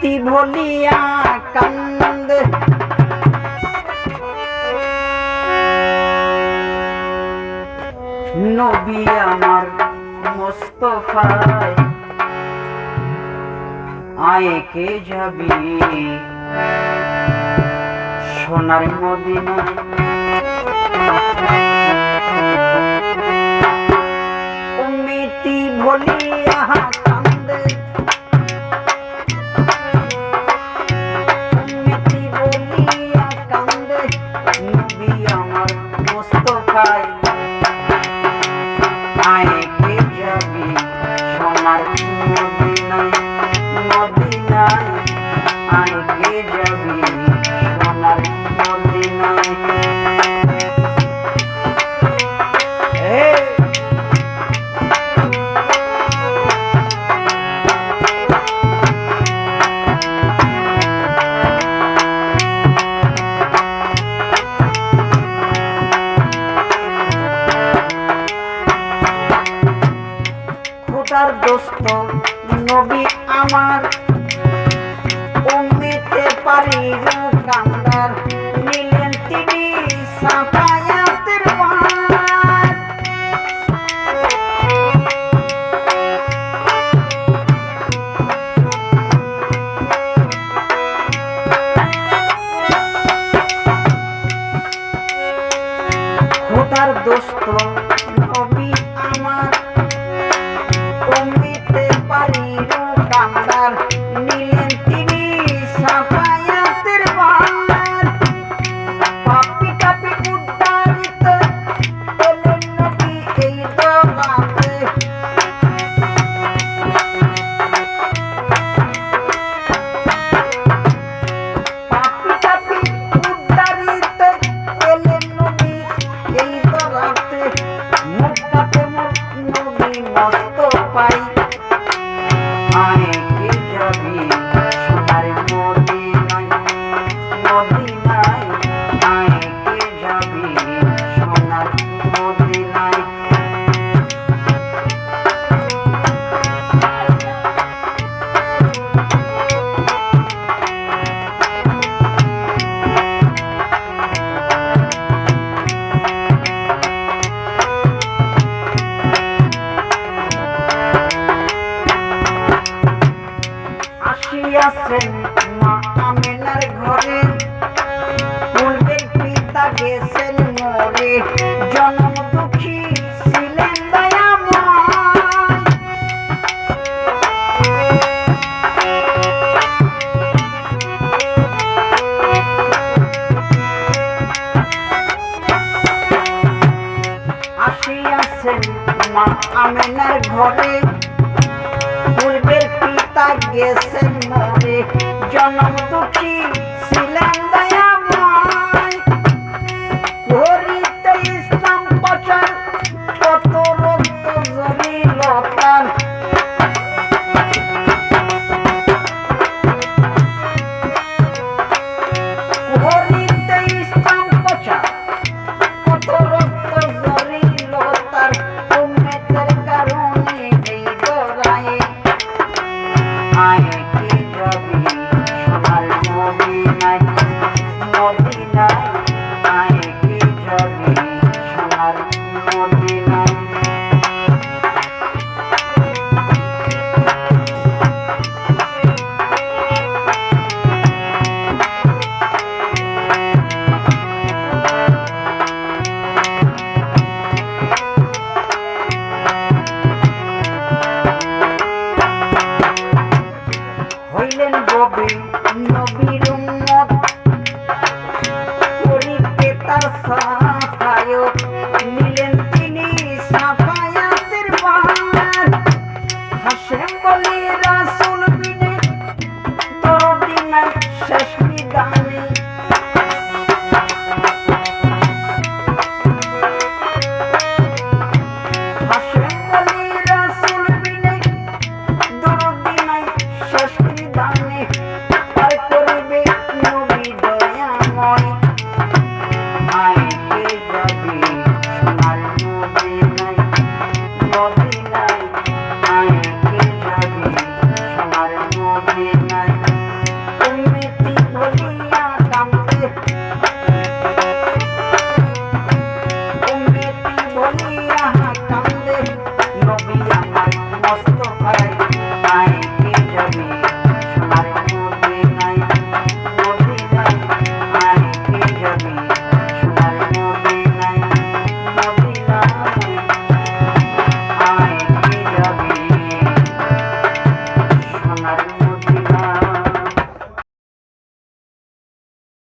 উম্মিতি ভলিয়া কান্দে নবী আমার মোস্তফায় আয়ে কে যাবি সোনার মদিনায় উম্মিতি ভলিয়া মোস্তফায় আয়ে কে যাবি সোনার মদিনায় মদিনায়। আয়ে কে যাবি সোনার মদিনায়। খোদার দোস্ত নবী আমার। উম্মিতে পারি কান্দার নিলেন তিনি সাফায়াতের খোদার দোস্ত আসিয়াছেন মা আমেনার ঘরে। পূর্বের পিতা গেছেন মরে। জন্ম দুঃখী ছিলেন দয়াময়। আসিয়াছেন মা আমেনার ঘরে। পিতা গেছেন মরে। জন্ম দয়াময় Oh, be nice. সার